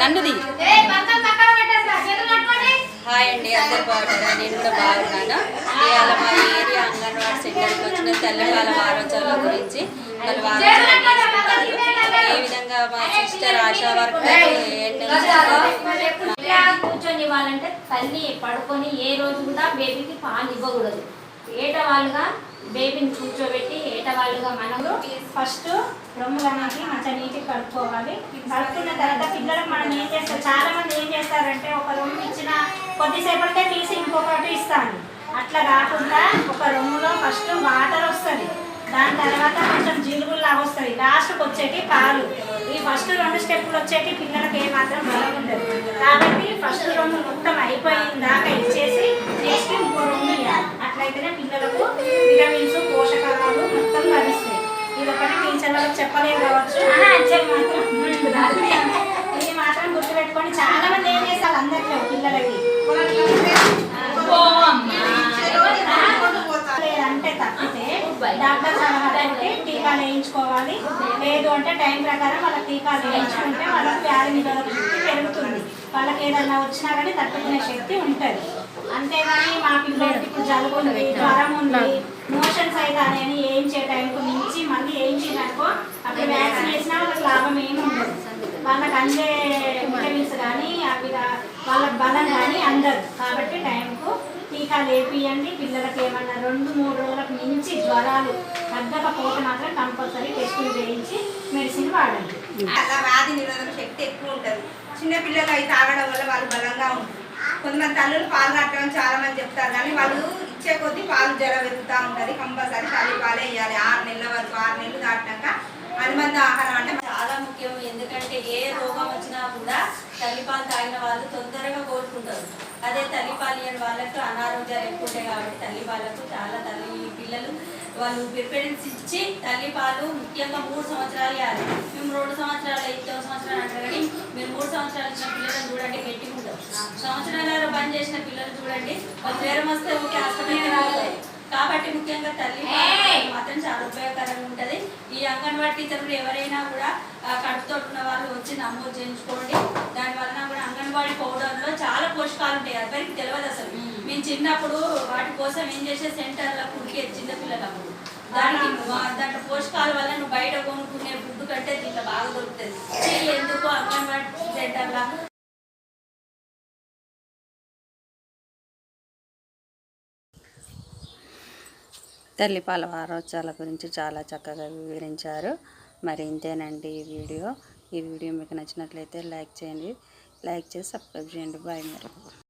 నన్నుది. Hi అండి అందరు బాగున్నారా? నేను కూడా బాగున్నాను. ఇవాళ మా ఏరియా అంగన్వాడీ సెంటర్కి వచ్చిన తల్లిపాల వారోత్సవాల గురించి వాళ్ళు వారోత్సవాలు ఏ విధంగా మా సిస్టర్ ఆశా వర్కర్ ఇలా కూర్చొని ఇవ్వాలంటే తల్లి పడుకొని ఏ రోజు కూడా బేబీకి పాలు ఇవ్వకూడదు. ఏట వాళ్ళుగా బేబీని కూర్చోబెట్టి వాళ్ళుగా మనము ఫస్ట్ రొమ్ములు మంచిగా నీట్గా కడుక్కోవాలి. కడుక్కున్న తర్వాత పిల్లలకు మనం ఏం చేస్తారు? చాలా మంది ఏం చేస్తారంటే ఒక రొమ్ము ఇచ్చిన కొద్దిసేపటికే తీసి ఇంకొకటి ఇస్తాను. అట్లా కాకుండా ఒక రొమ్ములో ఫస్ట్ వాటర్ వస్తుంది. దాని తర్వాత కొంచెం జిలుగుల్లాగా వస్తుంది. లాస్ట్కి వచ్చేటి పాలు. ఈ ఫస్ట్ రెండు స్టెప్పులు వచ్చేటి పిల్లలకి ఏమాత్రం బలం ఉండదు. కాబట్టి ఫస్ట్ రొమ్ములు కావచ్చు మాత్రం ఇది మాత్రం గుర్తుపెట్టుకొని చాలా మంది ఏం చేస్తారు అందరిలో పిల్లలకి. లేదంటే తప్పితే డాక్టర్ సలహాతోటి టీకాలు వేయించుకోవాలి. లేదు అంటే టైం ప్రకారం వాళ్ళకి టీకాలు వేయించుకుంటే వాళ్ళకి వ్యాధి నిరోధక శక్తి పెరుగుతుంది. వాళ్ళకి ఏదైనా వచ్చినా కానీ తట్టుకునే శక్తి ఉంటుంది. అంతేగాని మా పిల్లలకి ఇప్పుడు జలుబు ఉంది జ్వరం ఉంది మోషన్స్ అయితే అని వేయించే టైంకు మించి అనుకో అప్పుడు వ్యాక్సిన్ వేసినా వాళ్ళకి లాభం ఏమి ఉండదు. వాళ్ళకి అందే విటమిన్స్ కానీ అవి వాళ్ళ బలం కానీ అందరు కాబట్టి టైంకు టీకాలు వేపియండి. పిల్లలకి ఏమన్నా రెండు మూడు రోజులకు మించి జ్వరాలు తగ్గకపోతే మాత్రం కంపల్సరీ టెస్టులు చేయించి మెడిసిన్ వాడండి. అలా వ్యాధి నిరోధక శక్తి ఎక్కువ ఉంటుంది. చిన్నపిల్లలు అవి తాగడం వల్ల వాళ్ళు బలంగా ఉంటుంది కొంతమంది తల్లులు పాలు కట్టడం చాలా మంది చెప్తారు. కానీ వాళ్ళు ఇచ్చే కొద్దీ పాలు జ్వరం పెరుగుతూ ఉంటుంది. కంపల్సరీ తల్లి పాలే వేయాలి ఆరు నెలల వరకు ఆరు నెలలు దాటినాక అనుబంధ ఆహారం అంటే చాలా ముఖ్యం. ఎందుకంటే ఏ రోగం వచ్చినా కూడా తల్లిపాలు తాగిన వాళ్ళు తొందరగా కోలుకుంటారు. అదే తల్లిపాలు ఇవ్వని వాళ్ళకు అనారోగ్యాలు ఎక్కువ ఉంటాయి కాబట్టి తల్లిపాలకు చాలా తల్లి పిల్లలు వాళ్ళు ప్రిఫరెన్స్ ఇచ్చి తల్లిపాలు ముఖ్యంగా మూడు సంవత్సరాలు ఇవ్వాలి. మేము రెండు సంవత్సరాలు ఐదు సంవత్సరాలు అంటారు కానీ మీరు మూడు సంవత్సరాలు ఇచ్చిన పిల్లలను చూడండి గట్టిగా ఉంటారు. సంవత్సరాల బంద్ చేసిన పిల్లలు చూడండి వాళ్ళు జ్వరం వస్తే ఊరికే హాస్పిటల్కి రావాలి. కాబట్టి ముఖ్యంగా తల్లి మాత్రం చాలా ఉపయోగకరంగా ఉంటుంది. ఈ అంగన్వాడీ టీచర్లు ఎవరైనా కూడా ఆ, కడుపుతో ఉన్న వాళ్ళు వచ్చి నమోదు చేయించుకోండి. దాని వలన కూడా అంగన్వాడీ పౌడర్లో చాలా పోషకాలు ఉంటాయి. ఎవరికి తెలియదు అసలు. మేము చిన్నప్పుడు వాటి కోసం ఏం చేసే సెంటర్లో కుడికేది చిన్నపిల్లలప్పుడు. దానికి దాంట్లో పోషకాల వల్ల నువ్వు బయట కొనుక్కునే ఫుడ్ కంటే దీంట్లో బాగా దొరుకుతుంది. ఎందుకు అంగన్వాడీ సెంటర్లో తల్లిపాల వారోత్సవాల గురించి చాలా చక్కగా వివరించారు. మరి ఇంతేనండి ఈ వీడియో. ఈ వీడియో మీకు నచ్చినట్లయితే లైక్ చేయండి. లైక్ చేసి సబ్స్క్రైబ్ చేయండి. బాయ్ మరి.